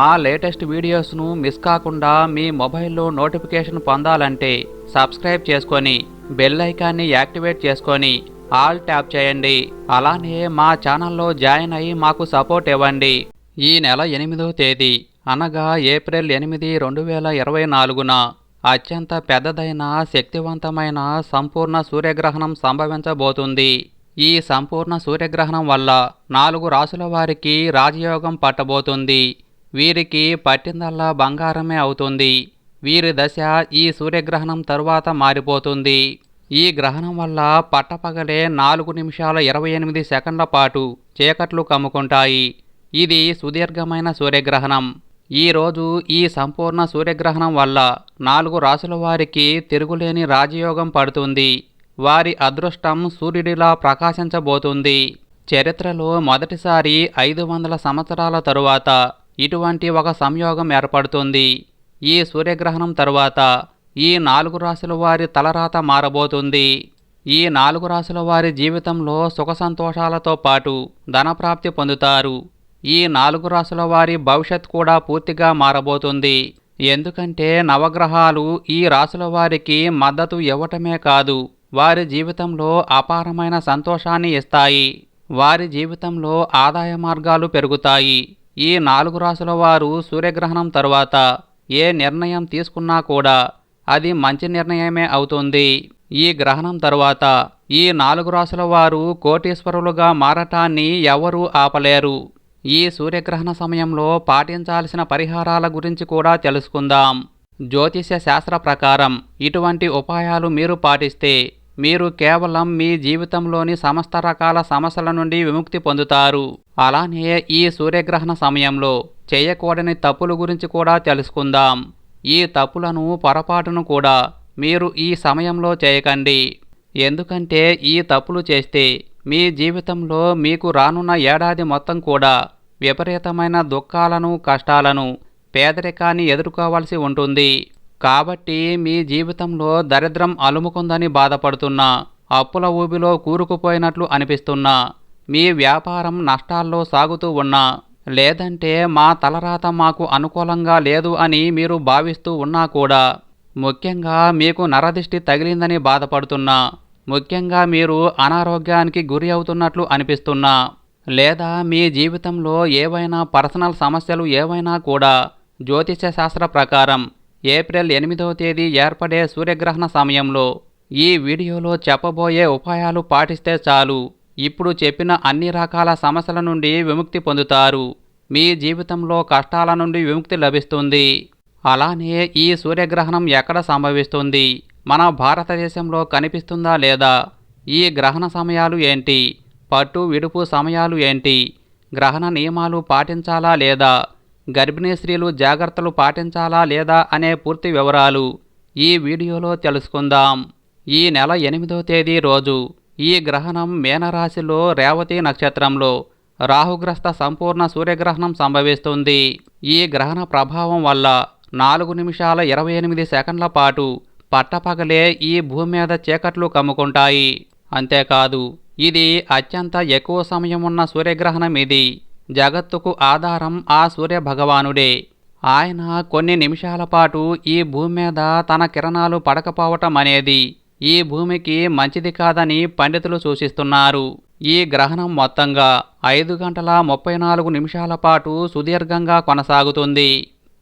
మా latest వీడియోస్ను miss కాకుండా మీ మొబైల్లో నోటిఫికేషన్ పొందాలంటే సబ్స్క్రైబ్ చేసుకొని బెల్ ఐకాన్ని యాక్టివేట్ చేసుకొని ఆల్ ట్యాప్ చేయండి. అలానే మా ఛానల్లో జాయిన్ అయ్యి మాకు సపోర్ట్ ఇవ్వండి. ఈ నెల ఎనిమిదో తేదీ అనగా ఏప్రిల్ ఎనిమిది రెండు వేల ఇరవై నాలుగున అత్యంత పెద్దదైన శక్తివంతమైన సంపూర్ణ సూర్యగ్రహణం సంభవించబోతుంది. ఈ సంపూర్ణ సూర్యగ్రహణం వల్ల నాలుగు రాసుల వారికి రాజయోగం పట్టబోతుంది. వీరికి పట్టిందల్లా బంగారమే అవుతుంది. వీరి దశ ఈ సూర్యగ్రహణం తరువాత మారిపోతుంది. ఈ గ్రహణం వల్ల పట్టపగలే నాలుగు నిమిషాల ఇరవై ఎనిమిది సెకండ్ల పాటు చీకట్లు కమ్ముకుంటాయి. ఇది సుదీర్ఘమైన సూర్యగ్రహణం. ఈరోజు ఈ సంపూర్ణ సూర్యగ్రహణం వల్ల నాలుగు రాసుల వారికి తిరుగులేని రాజయోగం పడుతుంది. వారి అదృష్టం సూర్యుడిలా ప్రకాశించబోతుంది. చరిత్రలో మొదటిసారి ఐదు వందల సంవత్సరాల తరువాత ఇటువంటి ఒక సంయోగం ఏర్పడుతుంది. ఈ సూర్యగ్రహణం తరువాత ఈ నాలుగు రాశుల వారి తలరాత మారబోతుంది. ఈ నాలుగు రాశుల వారి జీవితంలో సుఖ సంతోషాలతో పాటు ధనప్రాప్తి పొందుతారు. ఈ నాలుగు రాశుల వారి భవిష్యత్ కూడా పూర్తిగా మారబోతుంది. ఎందుకంటే నవగ్రహాలు ఈ రాశుల వారికి మద్దతు ఇవ్వటమే కాదు వారి జీవితంలో అపారమైన సంతోషాన్ని ఇస్తాయి. వారి జీవితంలో ఆదాయ మార్గాలు పెరుగుతాయి. ఈ నాలుగు రాశుల వారు సూర్యగ్రహణం తరువాత ఏ నిర్ణయం తీసుకున్నా కూడా అది మంచి నిర్ణయమే అవుతుంది. ఈ గ్రహణం తరువాత ఈ నాలుగు రాశుల వారు కోటీశ్వరులుగా మారటాన్ని ఎవరూ ఆపలేరు. ఈ సూర్యగ్రహణ సమయంలో పాటించాల్సిన పరిహారాల గురించి కూడా తెలుసుకుందాం. జ్యోతిష్య శాస్త్ర ప్రకారం ఇటువంటి ఉపాయాలు మీరు పాటిస్తే మీరు కేవలం మీ జీవితంలోని సమస్త రకాల సమస్యల నుండి విముక్తి పొందుతారు. అలానే ఈ సూర్యగ్రహణ సమయంలో చేయకూడని తప్పుల గురించి కూడా తెలుసుకుందాం. ఈ తప్పులను పొరపాటును కూడా మీరు ఈ సమయంలో చేయకండి. ఎందుకంటే ఈ తప్పులు చేస్తే మీ జీవితంలో మీకు రానున్న ఏడాది మొత్తం కూడా విపరీతమైన దుఃఖాలను కష్టాలను పేదరికాన్ని ఎదుర్కోవాల్సి ఉంటుంది. కాబట్టి మీ జీవితంలో దరిద్రం అలుముకుందని బాధపడుతున్నా అప్పుల ఊబిలో కూరుకుపోయినట్లు అనిపిస్తున్నా మీ వ్యాపారం నష్టాల్లో సాగుతూ ఉన్నా లేదంటే మా తలరాత మాకు అనుకూలంగా లేదు అని మీరు భావిస్తూ ఉన్నా కూడా ముఖ్యంగా మీకు నరదిష్టి తగిలిందని బాధపడుతున్నా ముఖ్యంగా మీరు అనారోగ్యానికి గురి అవుతున్నట్లు అనిపిస్తున్నా లేదా మీ జీవితంలో ఏవైనా పర్సనల్ సమస్యలు ఏవైనా కూడా జ్యోతిష శాస్త్ర ప్రకారం ఏప్రిల్ ఎనిమిదవ తేదీ ఏర్పడే సూర్యగ్రహణ సమయంలో ఈ వీడియోలో చెప్పబోయే ఉపాయాలు పాటిస్తే చాలు. ఇప్పుడు చెప్పిన అన్ని రకాల సమస్యల నుండి విముక్తి పొందుతారు. మీ జీవితంలో కష్టాల నుండి విముక్తి లభిస్తుంది. అలానే ఈ సూర్యగ్రహణం ఎక్కడ సంభవిస్తుంది? మన భారతదేశంలో కనిపిస్తుందా లేదా? ఈ గ్రహణ సమయాలు ఏంటి? పట్టు విడుపు సమయాలు ఏంటి? గ్రహణ నియమాలు పాటించాలా లేదా? గర్భిణీ స్త్రీలు జాగ్రత్తలు పాటించాలా లేదా అనే పూర్తి వివరాలు ఈ వీడియోలో తెలుసుకుందాం. ఈ నెల ఎనిమిదో తేదీ రోజు ఈ గ్రహణం మేనరాశిలో రేవతి నక్షత్రంలో రాహుగ్రస్త సంపూర్ణ సూర్యగ్రహణం సంభవిస్తుంది. ఈ గ్రహణ ప్రభావం వల్ల నాలుగు నిమిషాల ఇరవై ఎనిమిది సెకండ్ల పాటు పట్టపగలే ఈ భూమి మీద చీకట్లు కమ్ముకుంటాయి. అంతేకాదు ఇది అత్యంత ఎక్కువ సమయం ఉన్న సూర్యగ్రహణం ఇది. జగత్తుకు ఆధారం ఆ సూర్య భగవానుడే ఆయన కొన్ని నిమిషాల పాటు ఈ భూమి మీద తన కిరణాలు పడకపోవటం అనేది ఈ భూమికి మంచిది కాదని పండితులు సూచిస్తున్నారు. ఈ గ్రహణం మొత్తంగా ఐదు గంటల ముప్పై నాలుగు నిమిషాల పాటు సుదీర్ఘంగా కొనసాగుతుంది.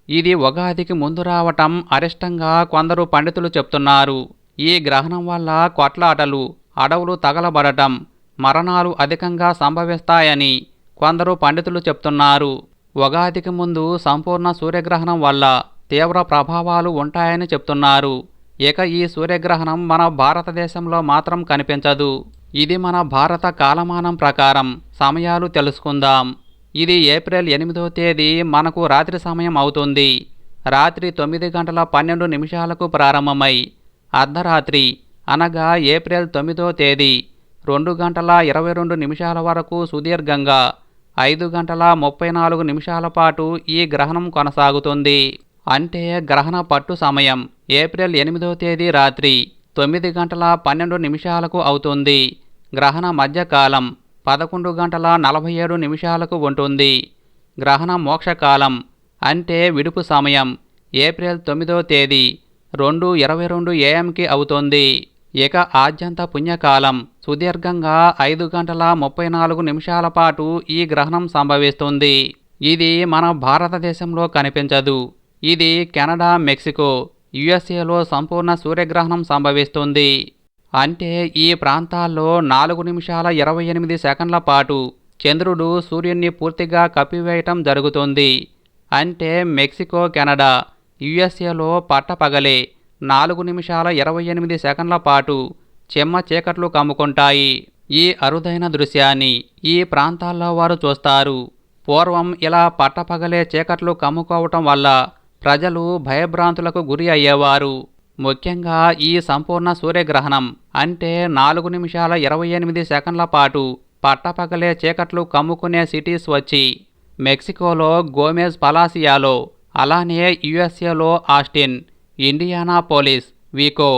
ఇది ఉగాదికి ముందు రావటం అరిష్టంగా కొందరు పండితులు చెప్తున్నారు. ఈ గ్రహణం వల్ల కొట్లాటలు అడవులు తగలబడటం మరణాలు అధికంగా సంభవిస్తాయని కొందరు పండితులు చెప్తున్నారు ఉగాదికి ముందు సంపూర్ణ సూర్యగ్రహణం వల్ల తీవ్ర ప్రభావాలు ఉంటాయని చెప్తున్నారు. ఇక ఈ సూర్యగ్రహణం మన భారతదేశంలో మాత్రం కనిపించదు. ఇది మన భారత కాలమానం ప్రకారం సమయాలు తెలుసుకుందాం. ఇది ఏప్రిల్ ఎనిమిదో తేదీ మనకు రాత్రి సమయం అవుతుంది. రాత్రి తొమ్మిది గంటల పన్నెండు నిమిషాలకు ప్రారంభమై అర్ధరాత్రి అనగా ఏప్రిల్ తొమ్మిదో తేదీ రెండు గంటల ఇరవై రెండు నిమిషాల వరకు సుదీర్ఘంగా ఐదు గంటల ముప్పై నాలుగు నిమిషాల పాటు ఈ గ్రహణం కొనసాగుతుంది. అంటే గ్రహణ పట్టు సమయం ఏప్రిల్ ఎనిమిదో తేదీ రాత్రి తొమ్మిది గంటల పన్నెండు నిమిషాలకు అవుతుంది. గ్రహణ మధ్యకాలం పదకొండు గంటల నలభై ఏడు నిమిషాలకు ఉంటుంది. గ్రహణ మోక్షకాలం అంటే విడుపు సమయం ఏప్రిల్ తొమ్మిదో తేదీ రెండు ఇరవై రెండు ఏఎంకి అవుతుంది. ఇక ఆద్యంత పుణ్యకాలం సుదీర్ఘంగా ఐదు గంటల ముప్పై నాలుగు నిమిషాల పాటు ఈ గ్రహణం సంభవిస్తుంది. ఇది మన భారతదేశంలో కనిపించదు. ఇది కెనడా మెక్సికో యుఎస్ఏలో సంపూర్ణ సూర్యగ్రహణం సంభవిస్తుంది. అంటే ఈ ప్రాంతాల్లో నాలుగు నిమిషాల ఇరవై ఎనిమిది సెకండ్ల పాటు చంద్రుడు సూర్యున్ని పూర్తిగా కప్పివేయటం జరుగుతుంది. అంటే మెక్సికో కెనడా యుఎస్ఏలో పట్టపగలే నాలుగు నిమిషాల ఇరవై ఎనిమిది సెకండ్ల పాటు చెమ్మ చీకట్లు కమ్ముకుంటాయి. ఈ అరుదైన దృశ్యాన్ని ఈ ప్రాంతాల్లో వారు చూస్తారు. పూర్వం ఇలా పట్టపగలే చీకట్లు కమ్ముకోవటం వల్ల ప్రజలు భయభ్రాంతులకు గురి అయ్యేవారు. ముఖ్యంగా ఈ సంపూర్ణ సూర్యగ్రహణం అంటే నాలుగు నిమిషాల ఇరవై ఎనిమిది సెకండ్ల పాటు పట్టపగలే చీకట్లు కమ్ముకునే సిటీస్ వచ్చి మెక్సికోలో గోమెజ్ పలాసియాలో అలానే యుఎస్ఏలో ఆస్టిన్ ఇండియానాపోలిస్ వీకో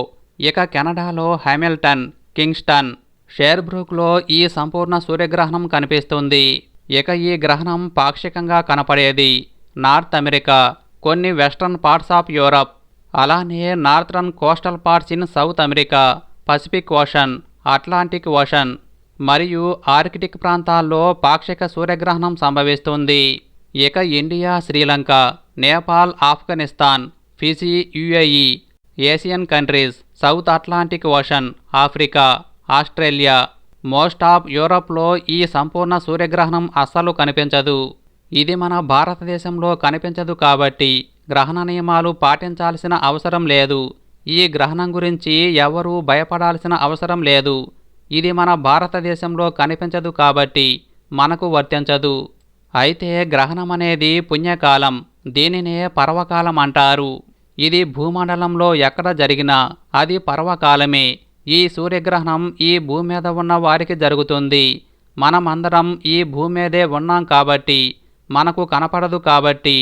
ఇక కెనడాలో హ్యామిల్టన్ కింగ్స్టన్ షేర్బ్రూక్లో ఈ సంపూర్ణ సూర్యగ్రహణం కనిపిస్తుంది. ఇక ఈ గ్రహణం పాక్షికంగా కనపడేది నార్త్ అమెరికా కొన్ని వెస్ట్రన్ పార్ట్స్ ఆఫ్ యూరప్ అలానే northern coastal parts in South America Pacific Ocean Atlantic Ocean మరియు ఆర్కిటిక్ ప్రాంతాల్లో పాక్షిక సూర్యగ్రహణం సంభవిస్తుంది. ఇక India Sri Lanka Nepal Afghanistan Fiji UAE Asian countries South Atlantic Ocean Africa Australia most of యూరప్లో ఈ సంపూర్ణ సూర్యగ్రహణం అస్సలు కనిపించదు. ఇది మన భారతదేశంలో కనిపించదు కాబట్టి గ్రహణ నియమాలు పాటించాల్సిన అవసరం లేదు. ఈ గ్రహణం గురించి ఎవరూ భయపడాల్సిన అవసరం లేదు. ఇది మన భారతదేశంలో కనిపించదు కాబట్టి మనకు వర్తించదు. అయితే గ్రహణం అనేది పుణ్యకాలం దీనినే పర్వకాలం అంటారు. ఇది భూమండలంలో ఎక్కడ జరిగినా అది పర్వకాలమే. ఈ సూర్యగ్రహణం ఈ భూమి మీద ఉన్న వారికి జరుగుతుంది. మనమందరం ఈ భూమి మీదే ఉన్నాం కాబట్టి మనకు కనపడదు కాబట్టి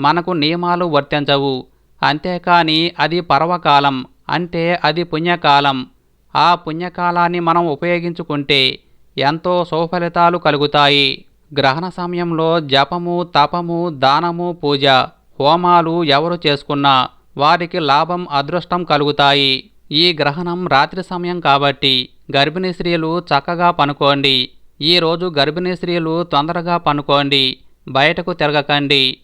మనకు నియమాలు వర్తించవు. అంతేకాని అది పర్వకాలం అంటే అది పుణ్యకాలం. ఆ పుణ్యకాలాన్ని మనం ఉపయోగించుకుంటే ఎంతో సుఫలితాలు కలుగుతాయి. గ్రహణ సమయంలో జపము తపము దానము పూజ హోమాలు ఎవరు చేసుకున్నా వారికి లాభం అదృష్టం కలుగుతాయి. ఈ గ్రహణం రాత్రి సమయం కాబట్టి గర్భిణీ స్త్రీలు చక్కగా పనుకోండి. ఈరోజు గర్భిణీ స్త్రీలు తొందరగా పనుకోండి. బయటకు తిరగకండి.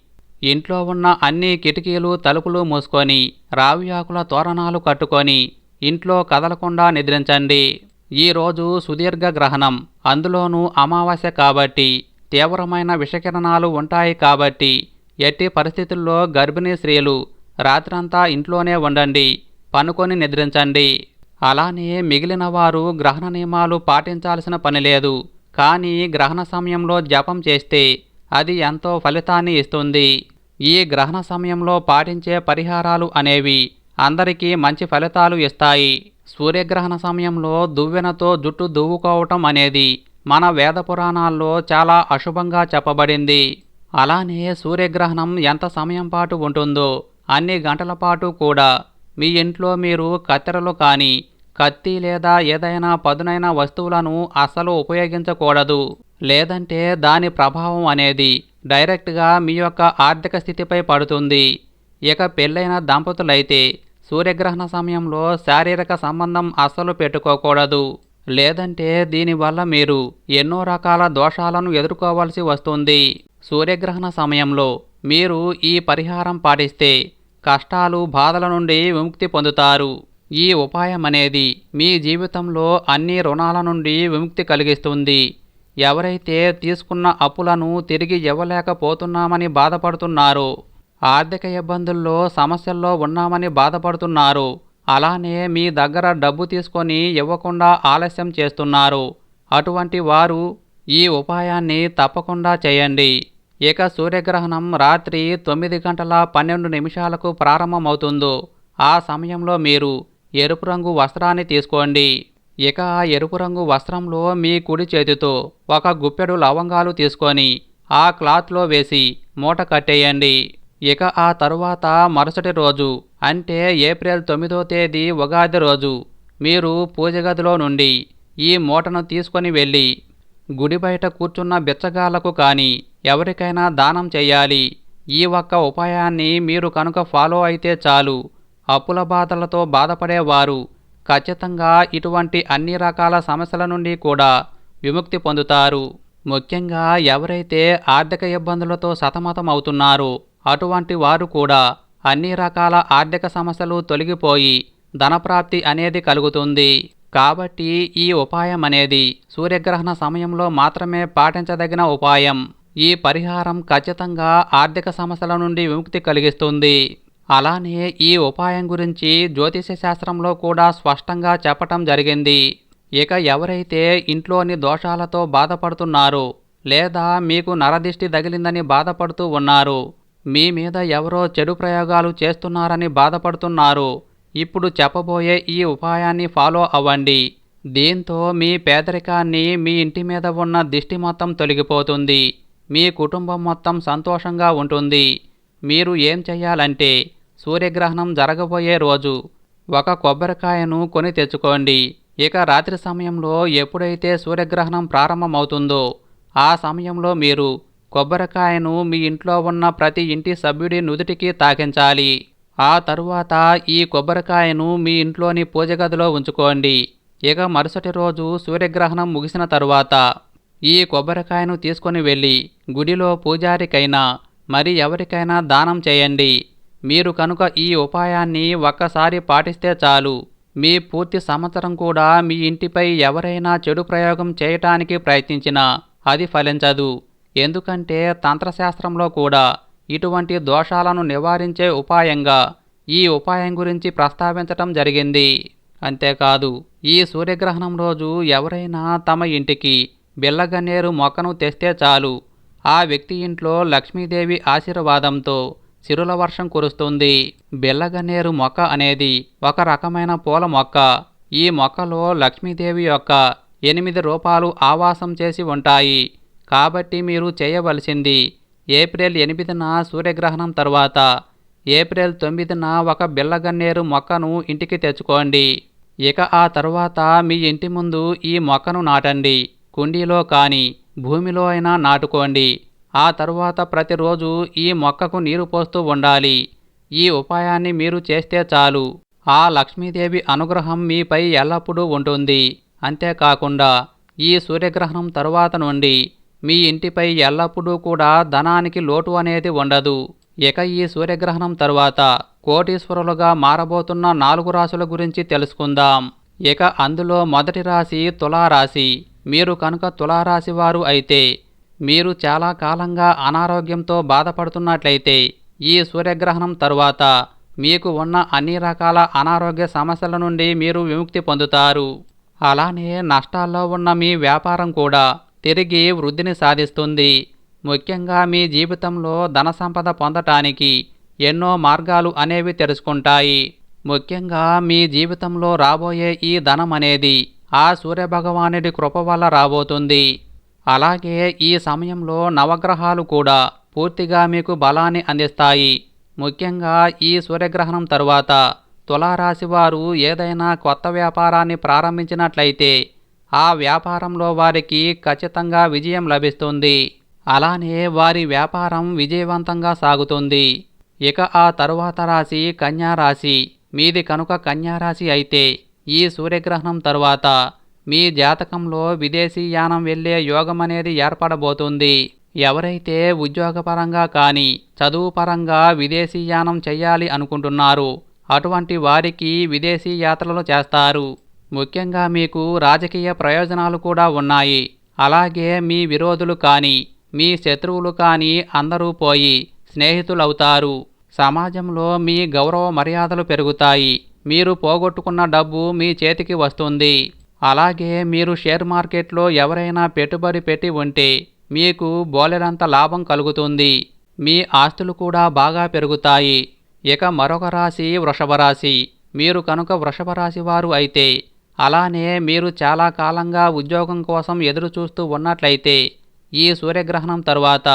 ఇంట్లో ఉన్న అన్ని కిటికీలు తలుపులు మూసుకొని రావి ఆకుల తోరణాలు కట్టుకొని ఇంట్లో కదలకుండా నిద్రించండి. ఈరోజు సుదీర్ఘ గ్రహణం. అందులోనూ అమావాస్య కాబట్టి తీవ్రమైన విషకిరణాలు ఉంటాయి కాబట్టి ఎట్టి పరిస్థితుల్లో గర్భిణీ స్త్రీలు రాత్రంతా ఇంట్లోనే ఉండండి పనుకొని నిద్రించండి. అలానే మిగిలిన వారు గ్రహణ నియమాలు పాటించాల్సిన పని లేదు. కానీ గ్రహణ సమయంలో జపం చేస్తే అది ఎంతో ఫలితాన్ని ఇస్తుంది. ఈ గ్రహణ సమయంలో పాటించే పరిహారాలు అనేవి అందరికీ మంచి ఫలితాలు ఇస్తాయి. సూర్యగ్రహణ సమయంలో దువ్వెనతో జుట్టు దువ్వుకోవటం అనేది మన వేద పురాణాల్లో చాలా అశుభంగా చెప్పబడింది. అలానే సూర్యగ్రహణం ఎంత సమయం పాటు ఉంటుందో అన్ని గంటల పాటు కూడా మీ ఇంట్లో మీరు కత్తెరలు కానీ కత్తి లేదా ఏదైనా పదునైన వస్తువులను అస్సలు ఉపయోగించకూడదు. లేదంటే దాని ప్రభావం అనేది డైరెక్ట్గా మీ యొక్క ఆర్థిక స్థితిపై పడుతుంది. ఇక పెళ్ళైన దంపతులైతే సూర్యగ్రహణ సమయంలో శారీరక సంబంధం అస్సలు పెట్టుకోకూడదు. లేదంటే దీనివల్ల మీరు ఎన్నో రకాల దోషాలను ఎదుర్కోవాల్సి వస్తుంది. సూర్యగ్రహణ సమయంలో మీరు ఈ పరిహారం పాటిస్తే కష్టాలు బాధల నుండి విముక్తి పొందుతారు. ఈ ఉపాయం అనేది మీ జీవితంలో అన్ని రుణాల నుండి విముక్తి కలిగిస్తుంది. ఎవరైతే తీసుకున్న అప్పులను తిరిగి ఇవ్వలేకపోతున్నామని బాధపడుతున్నారో ఆర్థిక ఇబ్బందుల్లో సమస్యల్లో ఉన్నామని బాధపడుతున్నారు అలానే మీ దగ్గర డబ్బు తీసుకొని ఇవ్వకుండా ఆలస్యం చేస్తున్నారు. అటువంటి వారు ఈ ఉపాయాన్ని తప్పకుండా చేయండి. ఇక సూర్యగ్రహణం రాత్రి తొమ్మిది గంటల పన్నెండు నిమిషాలకు ప్రారంభమవుతుందో ఆ సమయంలో మీరు ఎరుపు రంగు వస్త్రాన్ని తీసుకోండి. ఇక ఆ ఎరుపు రంగు వస్త్రంలో మీ కుడి చేతితో ఒక గుప్పెడు లవంగాలు తీసుకొని ఆ క్లాత్లో వేసి మూట కట్టేయండి. ఇక ఆ తరువాత మరుసటి రోజు అంటే ఏప్రిల్ తొమ్మిదో తేదీ ఉగాది రోజు మీరు పూజ గదిలో నుండి ఈ మూటను తీసుకొని వెళ్ళి గుడి బయట కూర్చున్న బిచ్చగాళ్ళకు కానీ ఎవరికైనా దానం చేయాలి. ఈ ఒక్క ఉపాయాన్ని మీరు కనుక ఫాలో అయితే చాలు. అప్పుల బాధలతో బాధపడేవారు. ఖచ్చితంగా ఇటువంటి అన్ని రకాల సమస్యల నుండి కూడా విముక్తి పొందుతారు. ముఖ్యంగా ఎవరైతే ఆర్థిక ఇబ్బందులతో సతమతం అవుతున్నారో అటువంటి వారు కూడా అన్ని రకాల ఆర్థిక సమస్యలు తొలగిపోయి ధనప్రాప్తి అనేది కలుగుతుంది. కాబట్టి ఈ ఉపాయం అనేది సూర్యగ్రహణ సమయంలో మాత్రమే పాటించదగిన ఉపాయం. ఈ పరిహారం ఖచ్చితంగా ఆర్థిక సమస్యల నుండి విముక్తి కలిగిస్తుంది. అలానే ఈ ఉపాయం గురించి జ్యోతిష శాస్త్రంలో కూడా స్పష్టంగా చెప్పటం జరిగింది. ఇక ఎవరైతే ఇంట్లోని దోషాలతో బాధపడుతున్నారు లేదా మీకు నరదిష్టి తగిలిందని బాధపడుతూ ఉన్నారు మీ మీద ఎవరో చెడు ప్రయోగాలు చేస్తున్నారని బాధపడుతున్నారు ఇప్పుడు చెప్పబోయే ఈ ఉపాయాన్ని ఫాలో అవ్వండి. దీంతో మీ పేదరికాన్ని మీ ఇంటి మీద ఉన్న దిష్టి మొత్తం తొలగిపోతుంది. మీ కుటుంబం మొత్తం సంతోషంగా ఉంటుంది. మీరు ఏం చేయాలంటే సూర్యగ్రహణం జరగబోయే రోజు ఒక కొబ్బరికాయను కొని తెచ్చుకోండి. ఇక రాత్రి సమయంలో ఎప్పుడైతే సూర్యగ్రహణం ప్రారంభమవుతుందో ఆ సమయంలో మీరు కొబ్బరికాయను మీ ఇంట్లో ఉన్న ప్రతి ఇంటి సభ్యుడి నుదుటికి తాకించాలి. ఆ తరువాత ఈ కొబ్బరికాయను మీ ఇంట్లోని పూజ గదిలో ఉంచుకోండి. ఇక మరుసటి రోజు సూర్యగ్రహణం ముగిసిన తరువాత ఈ కొబ్బరికాయను తీసుకొని వెళ్ళి గుడిలో పూజారికైనా మరి ఎవరికైనా దానం చేయండి. మీరు కనుక ఈ ఉపాయాన్ని ఒక్కసారి పాటిస్తే చాలు. మీ పూర్తి సంవత్సరం కూడా మీ ఇంటిపై ఎవరైనా చెడు ప్రయోగం చేయటానికి ప్రయత్నించినా అది ఫలించదు. ఎందుకంటే తంత్రశాస్త్రంలో కూడా ఇటువంటి దోషాలను నివారించే ఉపాయంగా ఈ ఉపాయం గురించి ప్రస్తావించటం జరిగింది. అంతేకాదు ఈ సూర్యగ్రహణం రోజు ఎవరైనా తమ ఇంటికి బిల్లగన్నేరు మొక్కను తెస్తే చాలు. ఆ వ్యక్తి ఇంట్లో లక్ష్మీదేవి ఆశీర్వాదంతో సిరుల వర్షం కురుస్తుంది. బిల్లగన్నేరు మొక్క అనేది ఒక రకమైన పూల మొక్క. ఈ మొక్కలో లక్ష్మీదేవి యొక్క ఎనిమిది రూపాలు ఆవాసం చేసి ఉంటాయి. కాబట్టి మీరు చేయవలసింది ఏప్రిల్ ఎనిమిదిన సూర్యగ్రహణం తర్వాత. ఏప్రిల్ తొమ్మిదిన ఒక బిల్లగన్నేరు మొక్కను ఇంటికి తెచ్చుకోండి. ఇక ఆ తర్వాత మీ ఇంటి ముందు ఈ మొక్కను నాటండి. కుండీలో కానీ భూమిలో అయినా నాటుకోండి. ఆ తరువాత ప్రతిరోజు ఈ మొక్కకు నీరు పోస్తూ ఉండాలి. ఈ ఉపాయాన్ని మీరు చేస్తే చాలు. ఆ లక్ష్మీదేవి అనుగ్రహం మీపై ఎల్లప్పుడూ ఉంటుంది. అంతేకాకుండా ఈ సూర్యగ్రహణం తరువాత నుండి మీ ఇంటిపై ఎల్లప్పుడూ కూడా ధనానికి లోటు అనేది ఉండదు. ఇక ఈ సూర్యగ్రహణం తరువాత కోటీశ్వరులుగా మారబోతున్న నాలుగు రాశుల గురించి తెలుసుకుందాం. ఇక అందులో మొదటి రాశి తులారాశి. మీరు కనుక తులారాశి వారు అయితే మీరు చాలా కాలంగా అనారోగ్యంతో బాధపడుతున్నట్లయితే ఈ సూర్యగ్రహణం తరువాత మీకు ఉన్న అన్ని రకాల అనారోగ్య సమస్యల నుండి మీరు విముక్తి పొందుతారు. అలానే నష్టాల్లో ఉన్న మీ వ్యాపారం కూడా తిరిగి వృద్ధిని సాధిస్తుంది. ముఖ్యంగా మీ జీవితంలో ధన సంపద పొందటానికి ఎన్నో మార్గాలు అనేవి తెలుసుకుంటాయి. ముఖ్యంగా మీ జీవితంలో రాబోయే ఈ ధనం అనేది ఆ సూర్యభగవానుడి కృప వల్ల రాబోతుంది. అలాగే ఈ సమయంలో నవగ్రహాలు కూడా పూర్తిగా మీకు బలాన్ని అందిస్తాయి. ముఖ్యంగా ఈ సూర్యగ్రహణం తరువాత తులారాశి వారు ఏదైనా కొత్త వ్యాపారాన్ని ప్రారంభించినట్లయితే ఆ వ్యాపారంలో వారికి ఖచ్చితంగా విజయం లభిస్తుంది. అలానే వారి వ్యాపారం విజయవంతంగా సాగుతుంది. ఇక ఆ తరువాత రాశి కన్యారాశి మీది కనుక కన్యారాశి అయితే ఈ సూర్యగ్రహణం తరువాత మీ జాతకంలో విదేశీ యానం వెళ్ళే యోగం అనేది ఏర్పడబోతుంది. ఎవరైతే ఉద్యోగపరంగా కానీ చదువుపరంగా విదేశీయానం విదేశీ యానం చెయ్యాలి అనుకుంటున్నారు అటువంటి వారికి విదేశీ యాత్రలు చేస్తారు. ముఖ్యంగా మీకు రాజకీయ ప్రయోజనాలు కూడా ఉన్నాయి. అలాగే మీ విరోధులు కానీ మీ శత్రువులు కానీ అందరూ పోయి స్నేహితులవుతారు. సమాజంలో మీ గౌరవ మర్యాదలు పెరుగుతాయి. మీరు పోగొట్టుకున్న డబ్బు మీ చేతికి వస్తుంది. అలాగే మీరు షేర్ మార్కెట్లో ఎవరైనా పెట్టుబడి పెట్టి ఉంటే మీకు బోలెడంత లాభం కలుగుతుంది. మీ ఆస్తులు కూడా బాగా పెరుగుతాయి. ఇక మరొక రాశి వృషభ రాశి. మీరు కనుక వృషభ రాశి వారు అయితే అలానే మీరు చాలా కాలంగా ఉద్యోగం కోసం ఎదురు చూస్తూ ఉన్నట్లయితే ఈ సూర్యగ్రహణం తరువాత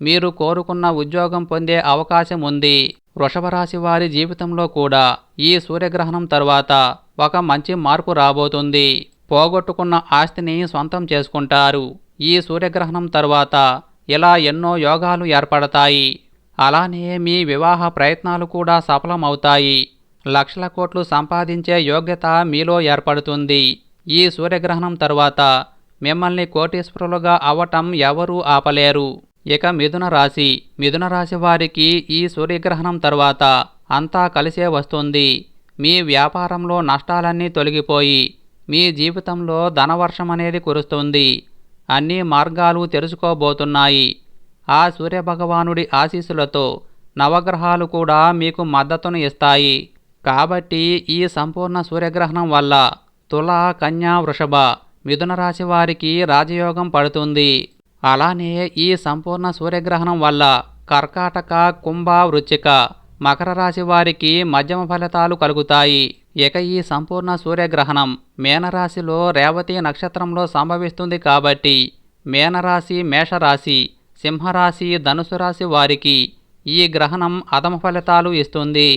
మీరు కోరుకున్న ఉద్యోగం పొందే అవకాశం ఉంది. వృషభరాశి వారి జీవితంలో కూడా ఈ సూర్యగ్రహణం తర్వాత ఒక మంచి మార్పు రాబోతుంది. పోగొట్టుకున్న ఆస్తిని సొంతం చేసుకుంటారు. ఈ సూర్యగ్రహణం తర్వాత ఇలా ఎన్నో యోగాలు ఏర్పడతాయి. అలానే మీ వివాహ ప్రయత్నాలు కూడా సఫలమవుతాయి. లక్షల కోట్లు సంపాదించే యోగ్యత మీలో ఏర్పడుతుంది. ఈ సూర్యగ్రహణం తరువాత మిమ్మల్ని కోటీశ్వరులుగా అవటం ఎవరూ ఆపలేరు. ఇక మిథున రాశి. మిథున రాశి వారికి ఈ సూర్యగ్రహణం తరువాత అంతా కలిసే వస్తుంది. మీ వ్యాపారంలో నష్టాలన్నీ తొలగిపోయి మీ జీవితంలో ధనవర్షం అనేది కురుస్తుంది. అన్ని మార్గాలు తెరుచుకోబోతున్నాయి. ఆ సూర్యభగవానుడి ఆశీస్సులతో నవగ్రహాలు కూడా మీకు మద్దతును ఇస్తాయి. కాబట్టి ఈ సంపూర్ణ సూర్యగ్రహణం వల్ల తుల కన్యా వృషభ మిథున రాశి వారికి రాజయోగం పడుతుంది. అలానే ఈ సంపూర్ణ సూర్యగ్రహణం వల్ల కర్కాటక కుంభ వృచ్చిక మకర రాశి వారికి మధ్యమ ఫలితాలు కలుగుతాయి. ఇక ఈ సంపూర్ణ సూర్యగ్రహణం మేనరాశిలో రేవతి నక్షత్రంలో సంభవిస్తుంది కాబట్టి మేనరాశి మేషరాశి సింహరాశి ధనుసు రాశి వారికి ఈ గ్రహణం అధమ ఫలితాలు ఇస్తుంది.